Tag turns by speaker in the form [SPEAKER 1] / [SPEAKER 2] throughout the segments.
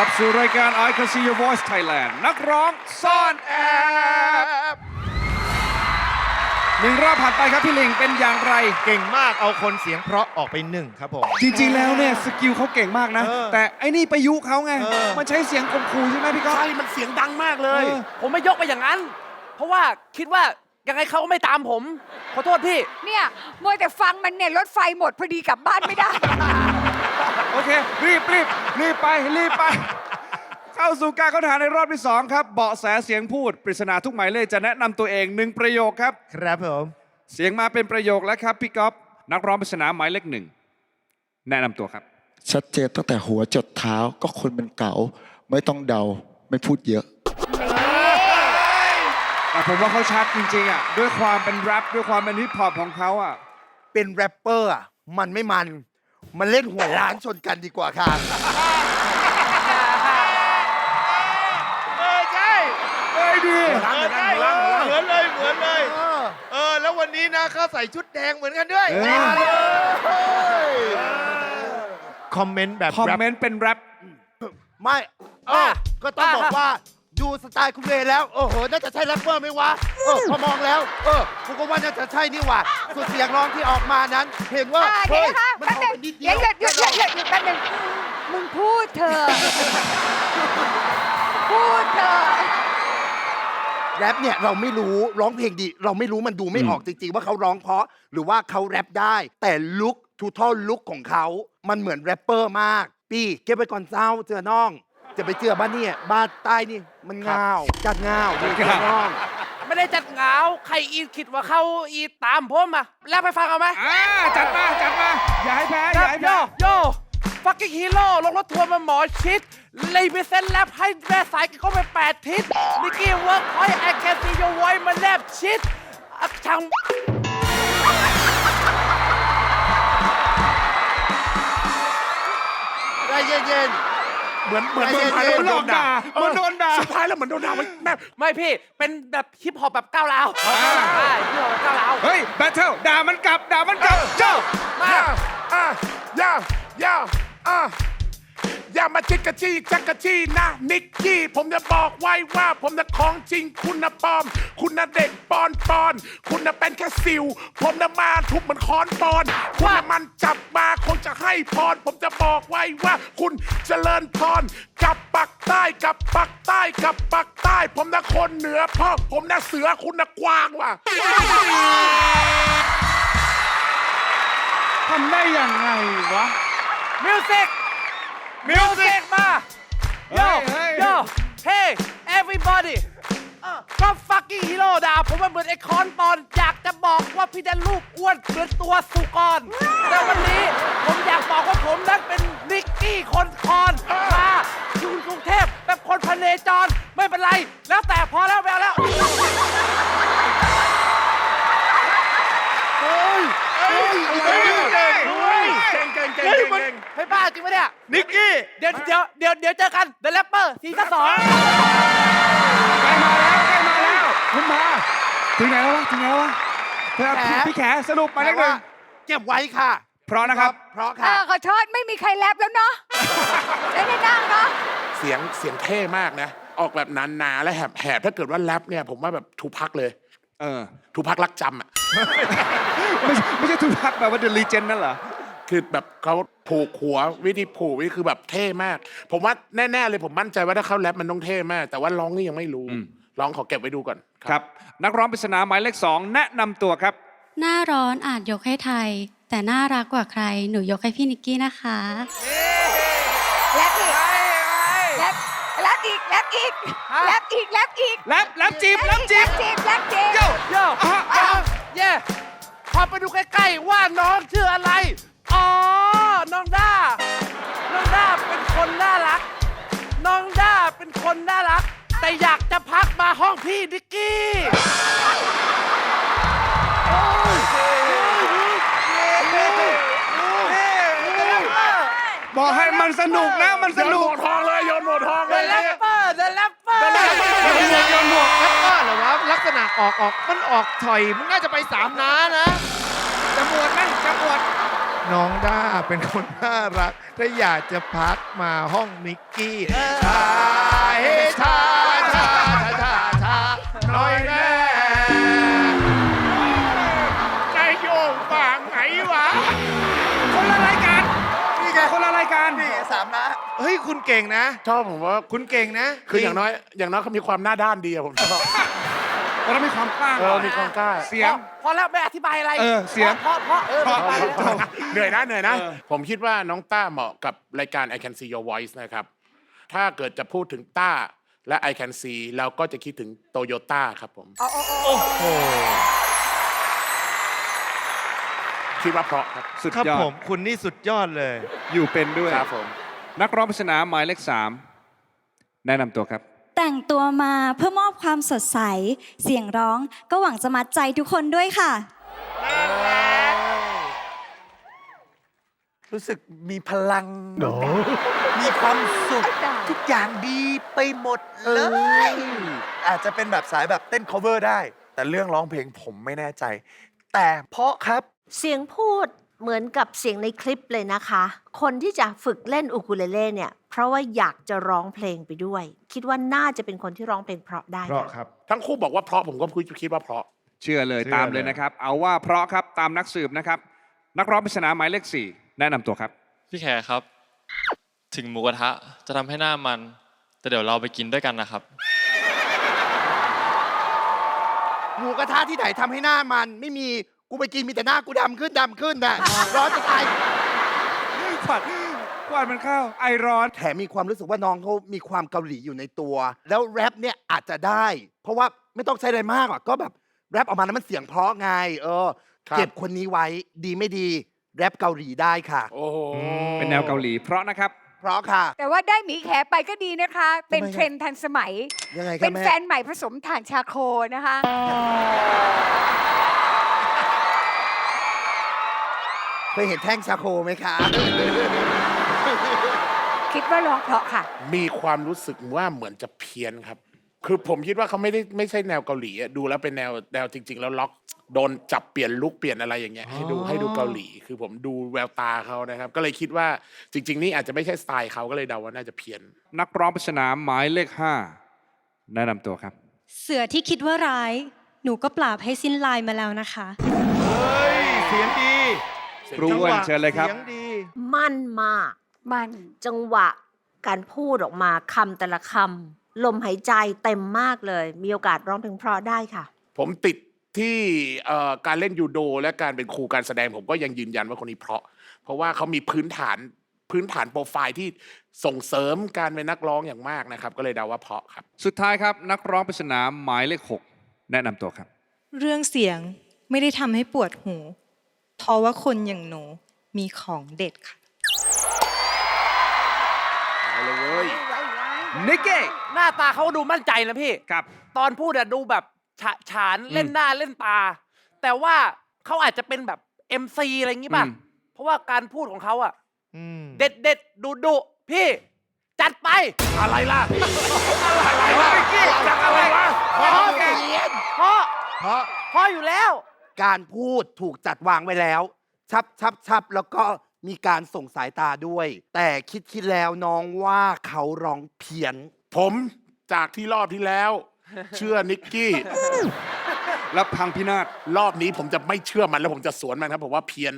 [SPEAKER 1] กลับสู่รายการ I Can See Your Voice Thailand นักร้องซ่อนแอบหนึ่งรอบผ่านไปครับพี่ลิงเป็นอย่างไร
[SPEAKER 2] เก่งมากเอาคนเสียงเพราะออกไปหนึ่งครับผม
[SPEAKER 1] จริงๆแล้วเนี่ยสกิลเขาเก่งมากนะ
[SPEAKER 2] เออ
[SPEAKER 1] แต่ไอ้นี่ไปยุเขาไง
[SPEAKER 2] เออ
[SPEAKER 1] มันใช้เสียงข่มขู่ใช่ไหมพี่ก๊อฟ
[SPEAKER 3] ใช่มันเสียงดังมากเลย
[SPEAKER 1] เออ
[SPEAKER 3] ผมไม่ยกไปอย่างนั้น เพราะว่าคิดว่ายังไงเขาก็ไม่ตามผม ขอโทษพี่
[SPEAKER 4] เนี่ยมัวแต่ฟังมันเนี่ยรถไฟหมดพอดีกลับบ้านไม่ได้
[SPEAKER 1] โอเค รีบรีบรีบไปรีบไป เข้าสู่การค้นหาในรอบที่ 2 ครับ เบาะแสเสียงพูด ปริศนาทุกหมายเลขจะแนะนำตัวเองหนึ่งประโยคครับ
[SPEAKER 2] ครับผม
[SPEAKER 1] เสียงมาเป็นประโยคแล้วครับพี่ก๊อฟนักร้องปริศนาหมายเลขหนึ่งแนะนำตัวครับ
[SPEAKER 5] ชัดเจนตั้งแต่หัวจดเท้าก็คนเป็นเก่าไม่ต้องเดาไม่พูดเยอะ
[SPEAKER 1] แต่ผมว่าเขาชัดจริงๆอะด้วยความเป็นแรปด้วยความเป็นฮิปฮอปของเขาอะ
[SPEAKER 6] เป็นแรปเปอร์อะมันไม่มัน มันเล่นหัวล้านชนกันดีกว่าค่ะ
[SPEAKER 2] เออใช่
[SPEAKER 1] เอ้ยดี
[SPEAKER 2] เออใช่เออเหมือนเลยเหมือนเลย เออแล้ววันนี้นะเขาใส่ชุดแดงเหมือนกันด้วย
[SPEAKER 1] เออ
[SPEAKER 2] คอมเมนต์แบบ
[SPEAKER 1] คอม
[SPEAKER 2] แรป
[SPEAKER 1] เมนต์เป็นแรป
[SPEAKER 6] ไม่เออก็ต้องบอกว่า ดูสไตล์คุณเวย์แล้ว โอ้โห น่าจะใช่แรปเปอร์ไหมวะเออพอมองแล้ว เออกูก็ว่าน่าจะใช่นี่หว่าส่วนเสียงร้องที่ออกมานั้น เห็นว่า
[SPEAKER 4] อ่าเดี๋ยว
[SPEAKER 6] เฮ้ย
[SPEAKER 4] นะคะ
[SPEAKER 6] มัน
[SPEAKER 4] แป๊บ
[SPEAKER 6] ออก
[SPEAKER 4] นึง
[SPEAKER 6] ไปนิดเดี
[SPEAKER 4] เดี๋
[SPEAKER 6] ย
[SPEAKER 4] ยววหยุดหยุดหยุดหยุดหยุดแป๊บนึงมึงพูดเถอะพูดเถอะ
[SPEAKER 6] แรปเนี่ยเราไม่รู้ร้องเพลงดี เราไม่รู้มันดูไม่ออกจริงๆ ว่าเขาร้องเพราะ หรือว่าเขาแรปได้ แต่ลุคทูทอลลุคของเขา มันเหมือนแรปเปอร์มาก ปีเก็บไปก่อนเศร้าเจอน้อง จะไปเจอบ้านเนี่ยบ้านใต้นี่มันเงาจัดเงาดูเจอน้อง
[SPEAKER 3] ไม่ได้จัดเหงาใครอีคิดว่าเขาอีตามผมอะแล้วไปฟังเอาไหม
[SPEAKER 1] อ่าจัดมาจัดมาอย่าให้แพ้อ
[SPEAKER 3] ครั
[SPEAKER 1] ย่า
[SPEAKER 3] บ
[SPEAKER 1] ให้
[SPEAKER 3] โย
[SPEAKER 1] แพ้
[SPEAKER 3] โยฟักกิ้งฮีโร่ลงรถทัวร์มาหมอชิดเลยไปเซ็นแลบให้แม่สายกินเข้าไปแปดทิศนิกกี้เวิร์กพอยแอคแคนซีโยไว้มาแนบชิดอะช่าง
[SPEAKER 6] ใจเย็น
[SPEAKER 3] เหมือนเหมือน
[SPEAKER 6] ใจเย็นๆ
[SPEAKER 3] เหมือน
[SPEAKER 1] หลอกด่าเหมันโดนด่า
[SPEAKER 3] สุดท้ายแล้วเหมือนโดนด่าแม่ไม่พี่ เป็นแบบฮิปฮอปแบบก้าวร้าว
[SPEAKER 1] อ่า
[SPEAKER 3] ใช่ฮิปฮอปแบบก้าวร้าว
[SPEAKER 1] เฮ้ยแบทเทิลด่ามันกลับด่ามันกลับเจ้า
[SPEAKER 3] มา
[SPEAKER 7] อะย่าย่าอะ อย่ามาจิกกะจี้จักกะจี้นะ นิกกี้ ผมจะบอกไว้ว่าผมนะของจริงคุณนะปลอม คุณนะเด็กปอนปอน คุณนะเป็นแค่สิว ผมนะมาทุบเหมือนค้อนปอน คุณนะมันจับมาคงจะให้พร ผมจะบอกไว้ว่า คุณเจริญพรกับปักใต้กับปักใต้กับปักใต้ ผมนะคนเหนือพ่อผมนะเสือคุณนะกวางว่ะ
[SPEAKER 1] ทำได้ยังไงวะ
[SPEAKER 3] มิวสิก มิวสิกมาโย
[SPEAKER 1] เฮ้ย
[SPEAKER 3] โย hey everybody ก็ fucking hero ด่าผมว่าเหมือนไอ้คอนปอน อยากจะบอกว่าพี่ดันลูกอ้วนเหมือนตัวสุกรแต่วันนี้ผมอยากบอกว่าผมนั้นเป็นนิกกี้คนคอนมาอยู่กรุงเทพแบบคนพเนจร ไม่เป็นไร แล้วแต่พอแล้วไม่เอาแล้ว บ้าจริงปะเนี่ย
[SPEAKER 2] นิกกี้
[SPEAKER 3] เดี๋ยวเดี๋ยวเดี๋ยวเดี๋ยวเจอกัน The Rapper ซีซั่นสอง
[SPEAKER 1] ใกล้มาแล้วใกล้มาแล้วคุณมาถึงไหนแล้ววะถึงไหนแล้ววะพี่
[SPEAKER 6] แข
[SPEAKER 1] พี่แขสรุป
[SPEAKER 6] ๆ
[SPEAKER 1] หมายเล
[SPEAKER 6] แต่
[SPEAKER 1] ขหนึ่
[SPEAKER 6] ว่างเก็บไว้ค่ะ
[SPEAKER 1] เพราะนะครับ
[SPEAKER 6] เพราะ
[SPEAKER 4] เอ
[SPEAKER 6] ค่ะ
[SPEAKER 4] อขอโทษไม่มีใครแรปแล้วเนาะได้ได้นั่งเนาะ
[SPEAKER 7] เสียงเสียงเท่มากนะ ออกแบบหนาๆและแหบแหบๆถ้าเกิดว่าแรปเนี่ย ผมว่าแบบทูพักเลย
[SPEAKER 1] เออ
[SPEAKER 7] ทูพักรักจำอะ
[SPEAKER 1] ไม่ใช่ไม่ใช่ทุกพักแบบว่าเดลีเจนนั่นเหรอ
[SPEAKER 7] คือแบบเขาผูกหัววิธีผูกนี่คือแบบเท่มาก ผมว่าแน่ๆเลยผมมั่นใจว่าถ้าเขาแรปมันต้องเท่มาก แต่ว่าร้องนี่ยังไม่รู้
[SPEAKER 1] อืม
[SPEAKER 7] ร้องขอเก็บไว้ดูก่อน
[SPEAKER 1] ครับ นักร้องปริศนาหมายเลขสองแนะนำตัวครับ
[SPEAKER 8] หน้าร้อนอาจยกให้ไทย แต่น่ารักกว่าใครหนูยกให้พี่นิกกี้นะคะ
[SPEAKER 4] แรปอีกแรปแรปอีกแรปอีกแรปอีกแรปอีก
[SPEAKER 1] แรปแรปจีบแรปจีบ
[SPEAKER 4] แรปจีบแรปจีบ
[SPEAKER 1] โย่
[SPEAKER 3] โย่เย่พอไปดูใกล้ๆว่าน้องชื่ออะไร อ๋อ น้องด้า น้องด้าเป็นคนน่ารัก น้องด้าเป็นคนน่ารัก แต่อยากจะพักมาห้องพี่ดิกกี้
[SPEAKER 1] บอกให้มันสนุกนะมันส
[SPEAKER 7] โยน
[SPEAKER 1] นุ
[SPEAKER 7] หม
[SPEAKER 1] ก
[SPEAKER 7] วกทองเลยโยนหมวกทอง
[SPEAKER 3] เด
[SPEAKER 7] เลย
[SPEAKER 3] อะแรปเปอร์เดอะแรปเปอร์
[SPEAKER 2] โยนหมวกแรปเปอร์เหรอวะลักษณะออกออกมันออกถอยมันน่าจะไปสามน้านะ
[SPEAKER 1] จะบวชไหมจะบวช
[SPEAKER 2] น้องด้าเป็นคนน่ารัก ถ้าอยากจะพักมาห้องนิกกี้ชาเฮชาชาชาชาชาหน่อยแน่
[SPEAKER 7] ใจโยงฝางไหนวะ
[SPEAKER 1] คนละรายการนี่ไงคนละรายการ
[SPEAKER 6] สามนะ
[SPEAKER 2] เฮ้ย คุณเก่งนะ
[SPEAKER 7] ชอบผมว่า
[SPEAKER 2] คุณเก่งนะ
[SPEAKER 7] คืออย่างน้อย อย่างน้อยเขามีความหน้าด้านดีอะผมชอบ
[SPEAKER 1] เรามีความกล้า
[SPEAKER 7] เออมีความกล้า
[SPEAKER 1] เสียง
[SPEAKER 3] พอแล้วไม่อธิบายอะไร
[SPEAKER 1] เออเสียง
[SPEAKER 3] เพราะเพราะเออไม่อธิบายแล้ว
[SPEAKER 7] เหนื่อยนะเหนื่อยนะ
[SPEAKER 1] เออ
[SPEAKER 7] ผมคิดว่าน้องต้าเหมาะกับรายการ I Can See Your Voice นะครับ ถ้าเกิดจะพูดถึงต้าและ I Can See เราก็จะคิดถึงโตโยต้าครับผม คิดว่าเพราะครับ
[SPEAKER 1] สุด
[SPEAKER 2] ครับ
[SPEAKER 1] ยอ
[SPEAKER 2] ผ
[SPEAKER 1] ด
[SPEAKER 2] มคุณนี่สุดยอดเลย
[SPEAKER 1] อยู่เป็นด้วย
[SPEAKER 7] ครับผม
[SPEAKER 1] นักร้องปริศนาหมายเลขสามแนะนำตัวครับ
[SPEAKER 9] แต่งตัวมาเพื่อมอบความสดใส เสียงร้องก็หวังจะมัดใจทุกคนด้วยค่ะ
[SPEAKER 6] รู้สึกมีพลังมีความสุข ทุกอย่างดีไปหมดเลย อาจจะเป็นแบบสายแบบเต้น cover ได้ แต่เรื่องร้องเพลงผมไม่แน่ใจ แต่เพราะครับ
[SPEAKER 10] เสียงพูดเหมือนกับเสียงในคลิปเลยนะคะ คนที่จะฝึกเล่นอูคูเลเล่เนี่ย เพราะว่าอยากจะร้องเพลงไปด้วย คิดว่าน่าจะเป็นคนที่ร้องเพลงเพราะได้
[SPEAKER 1] เพราะ
[SPEAKER 10] ค่ะ
[SPEAKER 1] ครับ
[SPEAKER 7] ทั้งคู่บอกว่าเพราะผมก็คิดว่าเพราะ
[SPEAKER 1] เชื่อเลย
[SPEAKER 2] เชื่อ
[SPEAKER 1] ตามเลย
[SPEAKER 2] เลย
[SPEAKER 1] นะครับ เอาว่าเพราะครับตามนักสืบนะครับ นักร้องปริศนาหมายเลขสี่แนะนำตัวครับ
[SPEAKER 11] พี่แขกครับ ถึงหมูกระทะจะทำให้หน้ามัน แต่เดี๋ยวเราไปกินด้วยกันนะครับ
[SPEAKER 6] หมูกระทะที่ไหนทำให้หน้ามัน ไม่มีกูไปกินมีแต่หน้ากูดำขึ้นดำขึ้นน่ะร้อนจะตาย
[SPEAKER 1] ขวั ญขวัญมันเข้าไอร้อน
[SPEAKER 6] แถมมีความรู้สึกว่าน้องเขามีความเกาหลีอยู่ในตัว แล้วแรปเนี่ยอาจจะได้ เพราะว่าไม่ต้องใช้อะไรมากหรอกก็แบบแรปออกมาแล้วมันเสียงเพราะไง เออ
[SPEAKER 7] ครับ
[SPEAKER 6] เก็บคนนี้ไว้ดีไม่ดี แรปเกาหลีได้ค่ะ
[SPEAKER 7] โอ้โห
[SPEAKER 1] เป็นแนวเกาหลี เพราะนะครับ
[SPEAKER 6] เพราะค่ะ
[SPEAKER 4] แต่ว่าได้หมีแขไปก็ดีนะคะ เป็น
[SPEAKER 6] ทำไมครับ
[SPEAKER 4] เทรนด์ทันสมัย
[SPEAKER 6] ยังไงครั
[SPEAKER 4] เป็
[SPEAKER 6] บ
[SPEAKER 4] น
[SPEAKER 6] แม่
[SPEAKER 4] แฟนใหม่ผสมถ่านชาโคนะคะ
[SPEAKER 6] เคยเห็นแท่งชาโคไหมคะ
[SPEAKER 4] คิดว่าร้องเพราะค่ะ
[SPEAKER 7] มีความรู้สึกว่าเหมือนจะเพี้ยนครับ คือผมคิดว่าเขาไม่ได้ไม่ใช่แนวเกาหลีอะดูแล้วเป็นแนวแนวจริง ๆ แล้วล็อกโดนจับเปลี่ยนลุกเปลี่ยนอะไรอย่างเงี้ยให้ดูให้ดูเกาหลี คือผมดูแววตาเขานะครับ ก็เลยคิดว่าจริง ๆ นี่อาจจะไม่ใช่สไตล์เขาก็เลยเดาว่าน่าจะเพี้ยน
[SPEAKER 1] นักร้องปริศนาหมายเลขห้าแนะนำตัวครับ
[SPEAKER 9] เสือที่คิดว่าร้าย หนูก็ปราบให้สิ้นลายมาแล้วนะคะ
[SPEAKER 2] เฮ้ย เสียงดี
[SPEAKER 1] ครูอ้วนเชิญเลยครับ
[SPEAKER 2] เสียงดี
[SPEAKER 10] มั่นมาก
[SPEAKER 4] มัน
[SPEAKER 10] จังหวะการพูดออกมาคำแต่ละคำลมหายใจเต็มมากเลย มีโอกาสร้องเพลงเพราะได้ค่ะ
[SPEAKER 7] ผมติดที่เอ่อการเล่นยูโด และการเป็นครูการแสดงผมก็ยังยืนยันว่าคนนี้เพราะ เพราะว่าเขามีพื้นฐานพื้นฐานโปรไฟล์ที่ส่งเสริมการเป็นนักร้องอย่างมากนะครับ ก็เลยเดาว่าเพราะครับ
[SPEAKER 1] สุดท้ายครับ นักร้องปริศนาหมายเลขหกแนะนำตัวครับ
[SPEAKER 9] เรื่องเสียงไม่ได้ทำให้ปวดหู เพราะว่าคนอย่างหนูมีของเด็ดค่ะ
[SPEAKER 7] เอาเลยเว้ย
[SPEAKER 1] นิกกี้
[SPEAKER 3] หน้าตาเขาดูมั่นใจนะพี่
[SPEAKER 1] ครับ
[SPEAKER 3] ตอนพูดอะดูแบบฉะฉานเล่นหน้าเล่นตา แต่ว่าเขาอาจจะเป็นแบบ MC อะไรอย่างงี้ป่ะ
[SPEAKER 1] อืม
[SPEAKER 3] เพราะว่าการพูดของเขาอะ
[SPEAKER 2] อืม
[SPEAKER 3] เด็ดเด็ดดุดุพี่ จัดไป
[SPEAKER 7] อะไรล่ะ
[SPEAKER 3] อะไรวะจัดอะไรวะพอแกพอ
[SPEAKER 2] เพราะ
[SPEAKER 3] พออยู่แล้ว
[SPEAKER 6] การพูดถูกจัดวางไว้แล้ว ชับชับชับแล้วก็ มีการส่งสายตาด้วย แต่คิดคิดแล้วน้องว่าเขาร้องเพี้ยน
[SPEAKER 7] ผมจากที่รอบที่แล้ว เชื่อนิกกี้
[SPEAKER 1] แล้วพังพินาศ
[SPEAKER 7] รอบนี้ผมจะไม่เชื่อมันแล้วผมจะสวนมันครับผมว่าเพี้ยน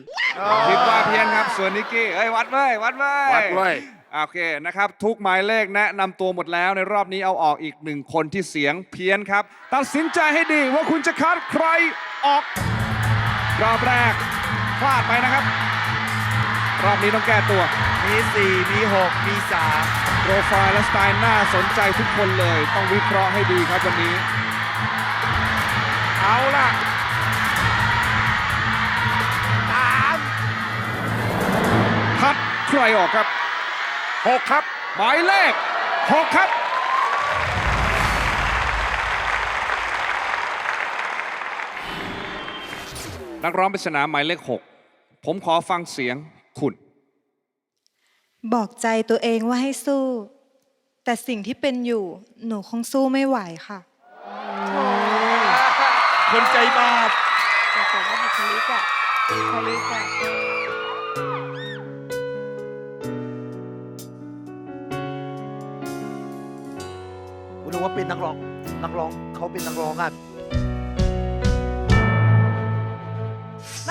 [SPEAKER 1] คิดว่าเพี้ยนครับ ส่วนนิกกี้เอ้ยวัดเว้ยวัดเว้ย
[SPEAKER 7] วัดเว้ย
[SPEAKER 1] โอเคนะครับ ทุกหมายเลขแนะนำตัวหมดแล้วในรอบนี้เอาออกอีกหนึ่งคนที่เสียงเพี้ยนครับ ตัดสินใจให้ดีว่าคุณจะคัดใครออก รอบแรกพลาดไปนะครับ รอบนี้ต้องแก้ตัว
[SPEAKER 2] มีสี่มีหกมีสาม
[SPEAKER 1] โปรไฟล์และสไตล์น่าสนใจทุกคนเลย ต้องวิเคราะห์ให้ดีครับวันนี้
[SPEAKER 7] เอาล่ะ
[SPEAKER 1] คัดใครออกครับ
[SPEAKER 7] หกครับ
[SPEAKER 1] หมายเลขหกครับ นักร้องปริศนาหมายเลขหกผมขอฟังเสียง คุณ
[SPEAKER 9] บอกใจตัวเองว่าให้สู้ แต่สิ่งที่เป็นอยู่ หนูคงสู้ไม่ไหวค่ะ
[SPEAKER 2] คนใจบาป
[SPEAKER 4] แต่ผมว่าบุคลิอะบุคลิกอะ
[SPEAKER 3] รู้ว่าเป็นนักร้อง นักร้องเขาเป็นนักร้องอะ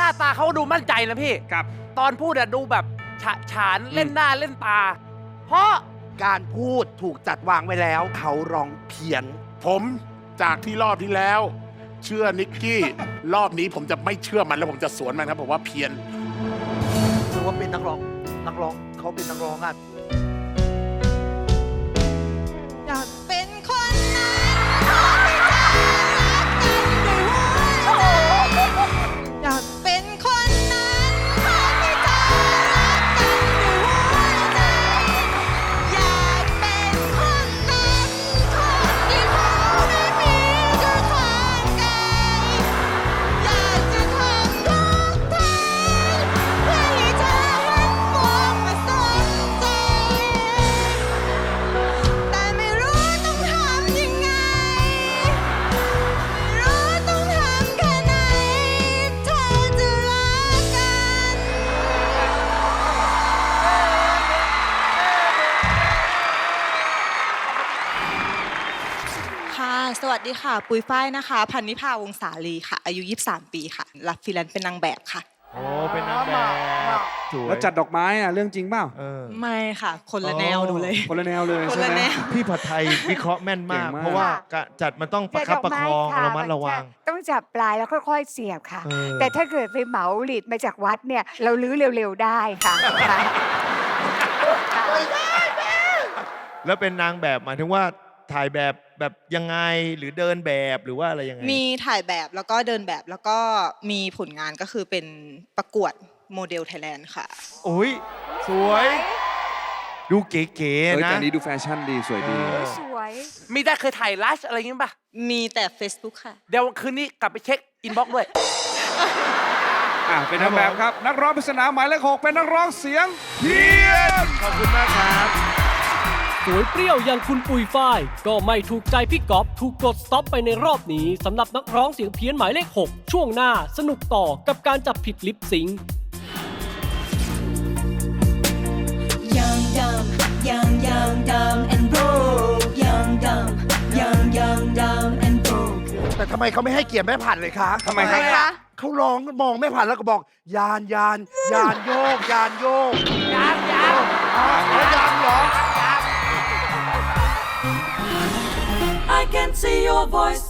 [SPEAKER 3] าตาเขาดูมั่นใจนะพี่
[SPEAKER 1] ครับ
[SPEAKER 3] ตอนพูดอะดูแบบฉะฉานเล่นหน้าเล่นตา เพราะ
[SPEAKER 6] การพูดถูกจัดวางไว้แล้ว เขาร้องเพี้ยน
[SPEAKER 7] ผมจากที่รอบที่แล้ว เชื่อนิกกี้ รอบนี้ผมจะไม่เชื่อมันแล้วผมจะสวนมันครับผมว่าเพี้ยน
[SPEAKER 3] รู้ว่าเป็นนักร้อง นักร้องเขาเป็นนักร้องอะ
[SPEAKER 9] สวัสดีค่ะ ปุยฝ้ายนะคะ พันนิพาวงศาลีค่ะ อายุ 23 ปีค่ะ รับฟรีแลนซ์เป็นนางแบบค่ะ
[SPEAKER 2] โอ้เป็นนางแบบสวย
[SPEAKER 1] แล้วจัดดอกไม้อะเรื่องจริงเปล่า
[SPEAKER 2] เออ
[SPEAKER 9] ไม่ค่ะ คนละ
[SPEAKER 2] อ๋อ
[SPEAKER 9] แนวหนูเลย
[SPEAKER 1] คนละแนวเลย
[SPEAKER 9] คน
[SPEAKER 1] ใช่
[SPEAKER 9] ละ
[SPEAKER 1] ไหม
[SPEAKER 9] แนว
[SPEAKER 2] พี่ผัดไทยวิเคราะห์แม่นมาก
[SPEAKER 1] เก่งมาก
[SPEAKER 2] เพราะว่าการจัดมันต้องประคับประคองระมัดระวัง
[SPEAKER 4] ต้องจับปลายแล้วค่อยๆเสียบค่ะ
[SPEAKER 2] เออ
[SPEAKER 4] แต่ถ้าเกิดไปเหมาหลีดมาจากวัดเนี่ย เราลื้อเร็วๆได้ค่ะ
[SPEAKER 2] แล้วเป็นนางแบบหมายถึงว่า ถ่ายแบบแบบยังไงหรือเดินแบบหรือว่าอะไรยังไง
[SPEAKER 9] มีถ่ายแบบแล้วก็เดินแบบแล้วก็มีผลงานก็คือเป็นประกวดโมเดลไทยแลนด์ค่ะ
[SPEAKER 2] โอ้ยสวย ดูเก๋
[SPEAKER 1] เฮ้ย
[SPEAKER 2] ๆนะ
[SPEAKER 1] แต่อันนี้ดูแฟชั่นดีสวยดี
[SPEAKER 2] เออ
[SPEAKER 4] สวย
[SPEAKER 3] มีได้เคยถ่ายลัชอะไรอย่างงี้ป่ะ
[SPEAKER 9] มีแต่ Facebook ค่ะ
[SPEAKER 3] เดี๋ยวคืนนี้กลับไปเช็คอินบ็อกซ์ด้วย
[SPEAKER 1] อะ เป็นนางแบบครับ นักร้องปริศนาหมายเลขหกเป็นนักร้องเสียง เพี้ยน
[SPEAKER 2] ขอบคุณมากครับ
[SPEAKER 12] ส วยเปรี้ยวอย่างคุณปุยฝ้าย ก็ไม่ถูกใจพี่ก๊อฟถูกกดสต็อปไปในรอบนี้สำหรับนักร้องเสียงเพี้ยนหมายเลข 6 ช่วงหน้าสนุกต่อกับการจับผิดลิปซิงค์
[SPEAKER 13] Young, dumb, young, young, dumb and broke. Young, dumb, young, young, dumb and broke.
[SPEAKER 6] แต่ทำไมเขาไม่ให้เกียรติแม่ผัดเลยคะ
[SPEAKER 1] ทำไมครับ
[SPEAKER 4] คะ
[SPEAKER 6] เขาร้องมองแม่ผัดแล้วก็บอก ยานยานยานโยก ยานโยก
[SPEAKER 3] ยางยาง
[SPEAKER 6] อ๋อยานเหรอ
[SPEAKER 13] I can see your voice